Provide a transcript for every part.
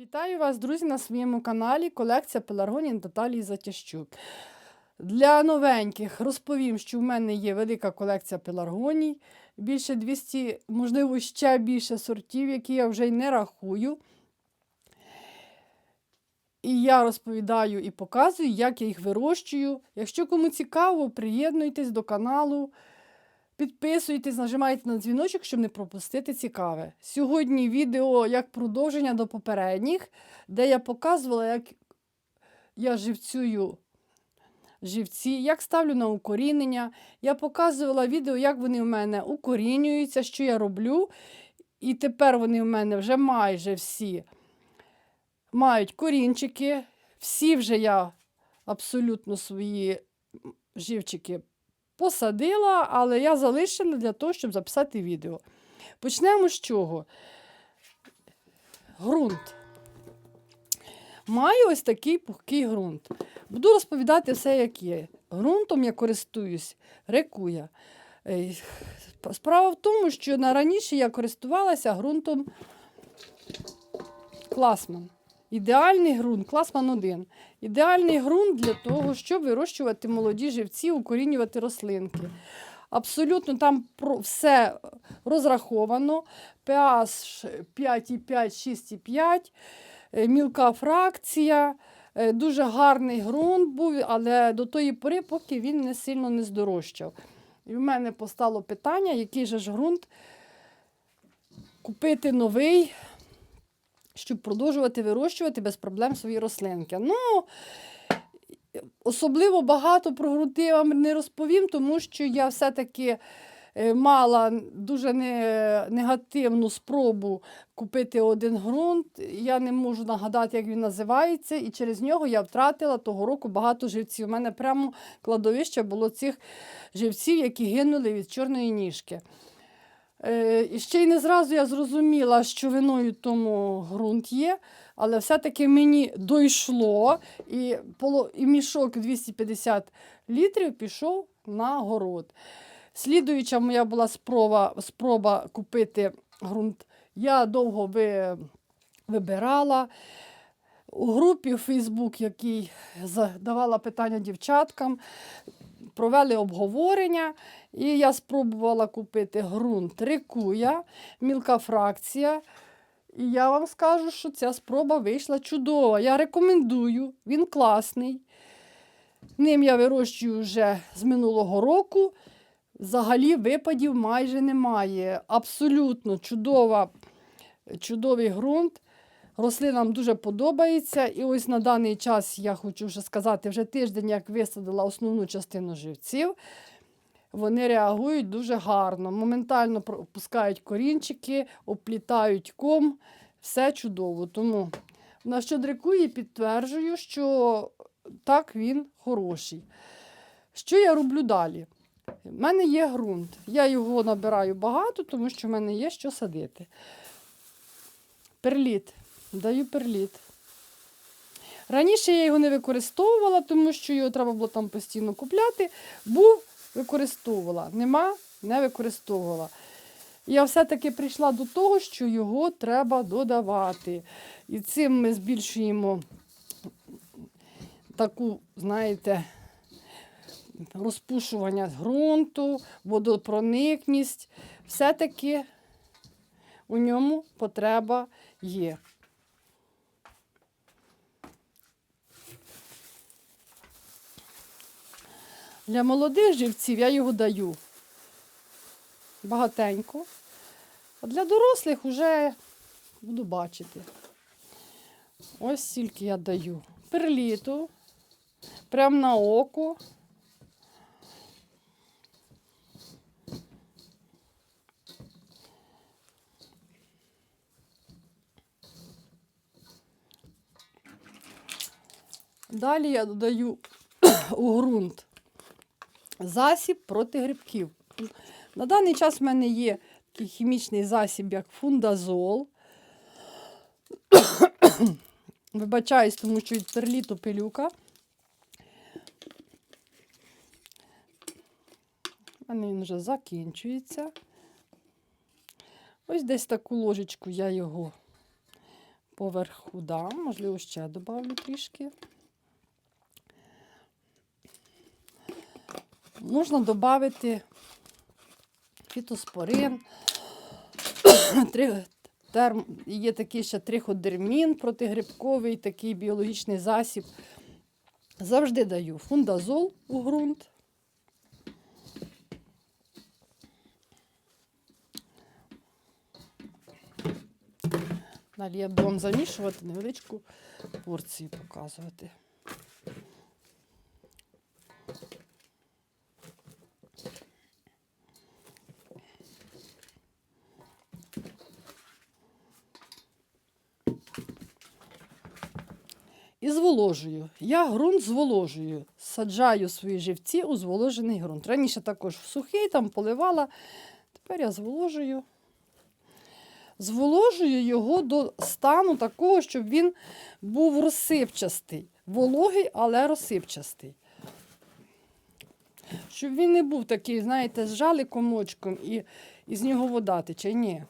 Вітаю вас, друзі, на своєму каналі Колекція Пеларгоній Наталії Затящук. Для новеньких розповім, що в мене є велика колекція пеларгоній, більше 200, можливо, ще більше сортів, які я вже й не рахую. І я розповідаю і показую, як я їх вирощую. Якщо кому цікаво, приєднуйтесь до каналу. Підписуйтесь, нажимайте на дзвіночок, щоб не пропустити цікаве. Сьогодні відео як продовження до попередніх, де я показувала, як я живцюю живці, як ставлю на укорінення. Я показувала відео, як вони в мене укорінюються, що я роблю. І тепер вони в мене вже майже всі мають корінчики. Всі вже я абсолютно свої живчики посадила, але я залишила для того, щоб записати відео. Почнемо з чого? Грунт. Маю ось такий пухкий ґрунт. Буду розповідати все, як є. Грунтом я користуюсь рекуя. Е, Справа в тому, що на раніше я користувалася ґрунтом Класман. Ідеальний ґрунт, класман 1. Ідеальний ґрунт для того, щоб вирощувати молоді живці, укорінювати рослинки. Абсолютно там все розраховано. pH 5,5, 6,5, е, мілка фракція. Е, Дуже гарний ґрунт був, але до тої пори, поки він не сильно не здорожчав. І в мене постало питання, який же ж ґрунт купити новий, щоб продовжувати вирощувати без проблем свої рослинки. Ну, особливо багато про ґрунти я вам не розповім, тому що я все-таки е, мала дуже негативну спробу купити один ґрунт. Я не можу нагадати, як він називається, і через нього я втратила того року багато живців. У мене прямо кладовище було цих живців, які гинули від чорної ніжки. Е, І ще й не зразу я зрозуміла, що виною тому ґрунт є, але все-таки мені дійшло, і, і мішок 250 літрів пішов на город. Слідуюча моя була спроба, спроба купити ґрунт. Я довго ви, вибирала. У групі в Facebook, який задавала питання дівчаткам, провели обговорення, і я спробувала купити ґрунт рекуя, мілка фракція. І я вам скажу, що ця спроба вийшла чудова. Я рекомендую, він класний. Ним я вирощую вже з минулого року. Взагалі випадів майже немає. Абсолютно чудова, чудовий ґрунт. Рослинам дуже подобається. І ось на даний час я хочу вже сказати, вже тиждень, як висадила основну частину живців, вони реагують дуже гарно. Моментально пропускають корінчики, оплітають ком. Все чудово. Тому на що дрикує, підтверджую, що так він хороший. Що я роблю далі? У мене є ґрунт. Я його набираю багато, тому що в мене є що садити. Перліт. Даю перліт. Раніше я його не використовувала, тому що його треба було там постійно купляти. Був, використовувала. Нема, не використовувала. Я все-таки прийшла до того, що його треба додавати. І цим ми збільшуємо таку, знаєте, розпушування ґрунту, водопроникність. Все-таки у ньому потреба є. Для молодих живців я його даю багатенько. А для дорослих вже буду бачити. Ось стільки я даю. Перліту, прямо на око. Далі я додаю у ґрунт засіб проти грибків. На даний час в мене є такий хімічний засіб, як фундазол. Вибачаюсь, тому що від перліту пилюка. У мене він вже закінчується. Ось десь таку ложечку я його поверху дам, можливо, ще добавлю трішки. Можна додати фітоспорин, терм, є такий ще триходермін протигрибковий, такий біологічний засіб. Завжди даю фундазол у ґрунт. Далі я буду вам замішувати невеличку порцію показувати. І зволожую. Я ґрунт зволожую. Саджаю свої живці у зволожений ґрунт. Раніше також в сухий там поливала. Тепер я зволожую. Зволожую його до стану такого, щоб він був розсипчастий. Вологий, але розсипчастий. Щоб він не був такий, знаєте, зжали комочком і, і з нього вода тече. Ні.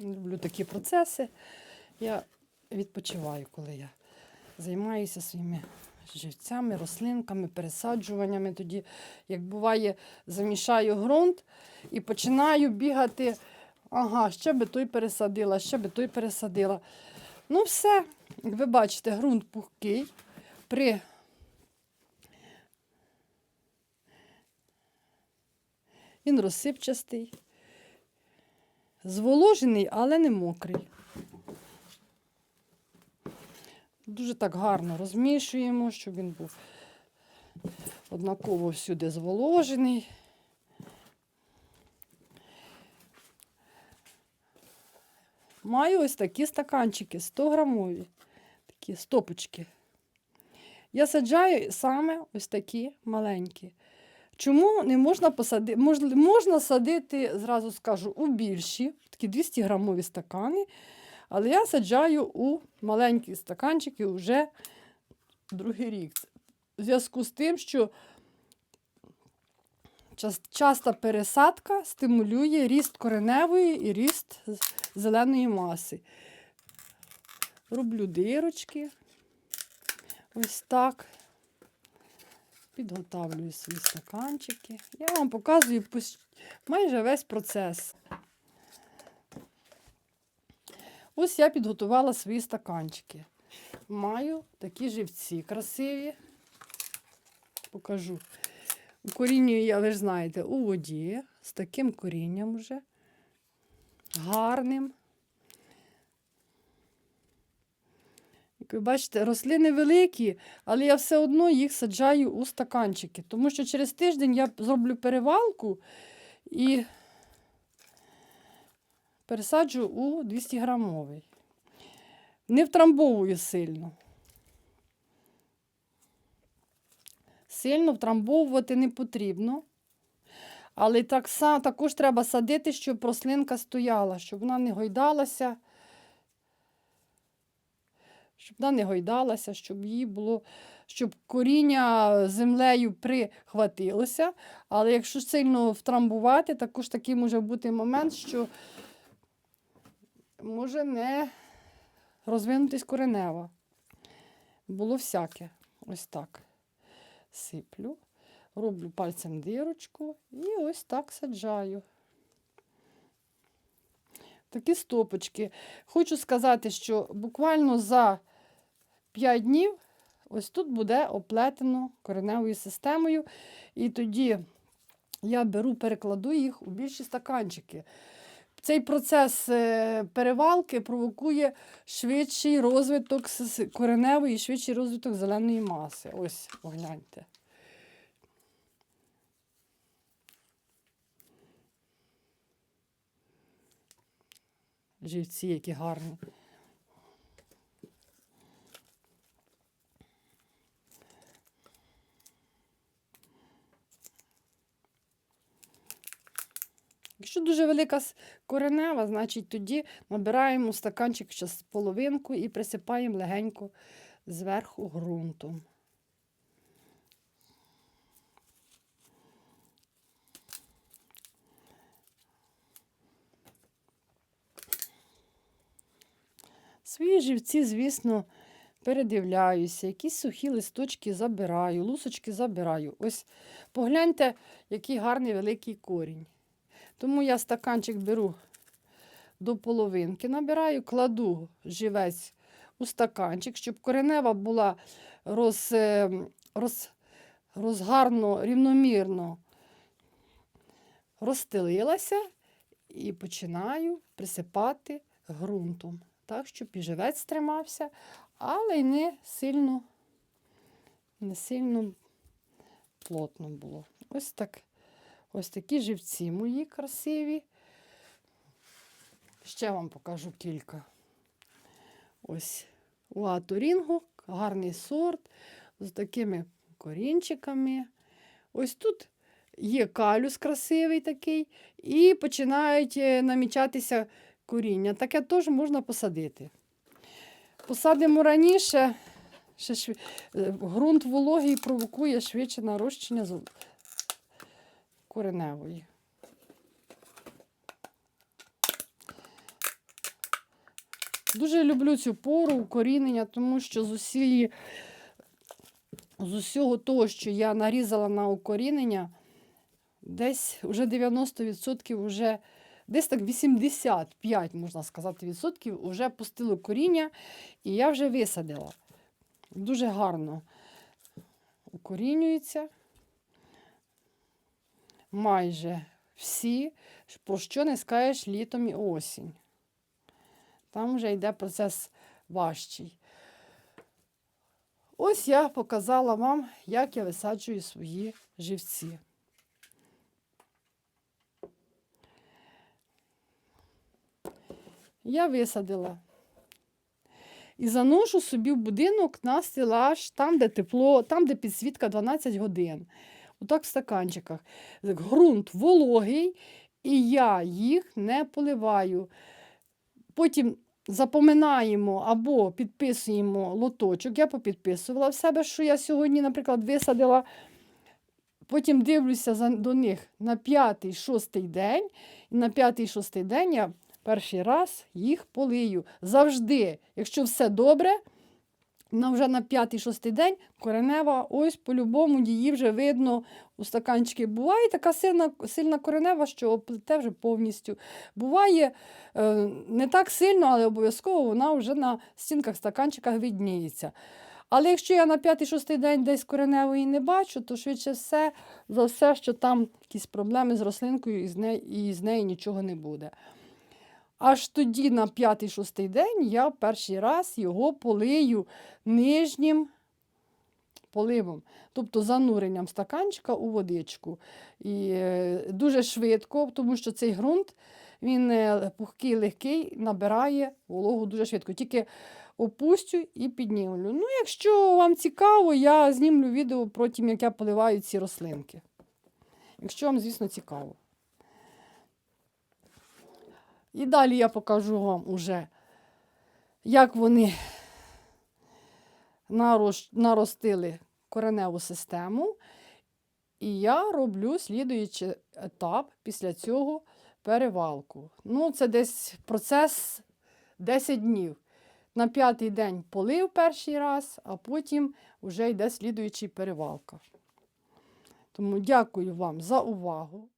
Люблю такі процеси. Я відпочиваю, коли я займаюся своїми живцями, рослинками, пересаджуваннями. Тоді, як буває, замішаю ґрунт і починаю бігати. Ага, ще би той пересадила, ще би той пересадила. Ну, все, як ви бачите, ґрунт пухкий. При Він розсипчастий. Зволожений, але не мокрий. Дуже так гарно розмішуємо, щоб він був однаково всюди зволожений. Маю ось такі стаканчики 100 грамові, такі стопочки. Я саджаю саме ось такі маленькі. Чому не можна посадити? Можна, можна садити, зразу скажу, у більші, такі 200 грамові стакани, але я саджаю у маленькі стаканчики вже другий рік. В зв'язку з тим, що часта пересадка стимулює ріст кореневої і ріст зеленої маси. Роблю дирочки. Ось так. Підготавлюю свої стаканчики. Я вам показую майже весь процес. Ось я підготувала свої стаканчики. Маю такі живці красиві. Покажу. Укорінюю я, ви ж знаєте, у воді з таким корінням вже. Гарним. Як ви бачите, рослини великі, але я все одно їх саджаю у стаканчики, тому що через тиждень я зроблю перевалку і пересаджу у 200 грамовий. Не втрамбовую сильно. Сильно втрамбовувати не потрібно. Але так, також треба садити, щоб рослинка стояла, щоб вона не гойдалася щоб вона не гойдалася, щоб їй було, щоб коріння землею прихватилося. Але якщо сильно втрамбувати, також такий може бути момент, що може не розвинутись коренева. Було всяке. Ось так. Сиплю, роблю пальцем дирочку і ось так саджаю. Такі стопочки. Хочу сказати, що буквально за 5 днів ось тут буде оплетено кореневою системою. І тоді я беру, перекладу їх у більші стаканчики. Цей процес е, перевалки провокує швидший розвиток кореневої і швидший розвиток зеленої маси. Ось, погляньте. Живці, які гарні. Якщо дуже велика коренева, значить тоді набираємо стаканчик ще з половинку і присипаємо легенько зверху ґрунтом. Свої живці, звісно, передивляюся, якісь сухі листочки забираю, лусочки забираю. Ось погляньте, який гарний великий корінь. Тому я стаканчик беру до половинки, набираю, кладу живець у стаканчик, щоб коренева була роз, е, роз, розгарно, рівномірно розстелилася і починаю присипати ґрунтом. Так, щоб і живець тримався, але й не сильно, не сильно плотно було. Ось так. Ось такі живці мої красиві. Ще вам покажу кілька. Ось у Аторінго гарний сорт з такими корінчиками. Ось тут є калюс красивий такий, і починають е, намічатися коріння. Таке теж можна посадити. Посадимо раніше, ще швид... ґрунт вологий провокує швидше нарощення кореневої. Дуже люблю цю пору укорінення, тому що з усієї, з усього того, що я нарізала на укорінення, десь вже 90% вже, десь так 85, можна сказати, відсотків вже пустило коріння, і я вже висадила. Дуже гарно укорінюється. Майже всі, про що не скажеш літом і осінь. Там вже йде процес важчий. Ось я показала вам, як я висаджую свої живці. Я висадила. І заношу собі в будинок на стелаж, там, де тепло, там, де підсвітка 12 годин. Отак в стаканчиках. Грунт вологий, і я їх не поливаю. Потім запоминаємо або підписуємо лоточок. Я попідписувала в себе, що я сьогодні, наприклад, висадила. Потім дивлюся до них на п'ятий-шостий день. І на п'ятий-шостий день я перший раз їх полию. Завжди, якщо все добре, на вже на п'ятий-шостий день коренева, ось по-любому її вже видно у стаканчики. Буває така сильна, сильна коренева, що оплете вже повністю. Буває е, не так сильно, але обов'язково вона вже на стінках стаканчиках видніється. Але якщо я на п'ятий-шостий день десь кореневої не бачу, то швидше все за все, що там якісь проблеми з рослинкою і з неї, і з неї нічого не буде. Аж тоді на п'ятий-шостий день я перший раз його полию нижнім поливом, тобто зануренням стаканчика у водичку. І е, дуже швидко, тому що цей ґрунт він е, пухкий, легкий, набирає вологу дуже швидко. Тільки опустю і піднімлю. Ну, якщо вам цікаво, я знімлю відео про тим, як я поливаю ці рослинки. Якщо вам, звісно, цікаво. І далі я покажу вам уже, як вони наростили кореневу систему. І я роблю слідуючий етап після цього перевалку. Ну, це десь процес 10 днів. На п'ятий день полив перший раз, а потім вже йде слідуючий перевалка. Тому дякую вам за увагу.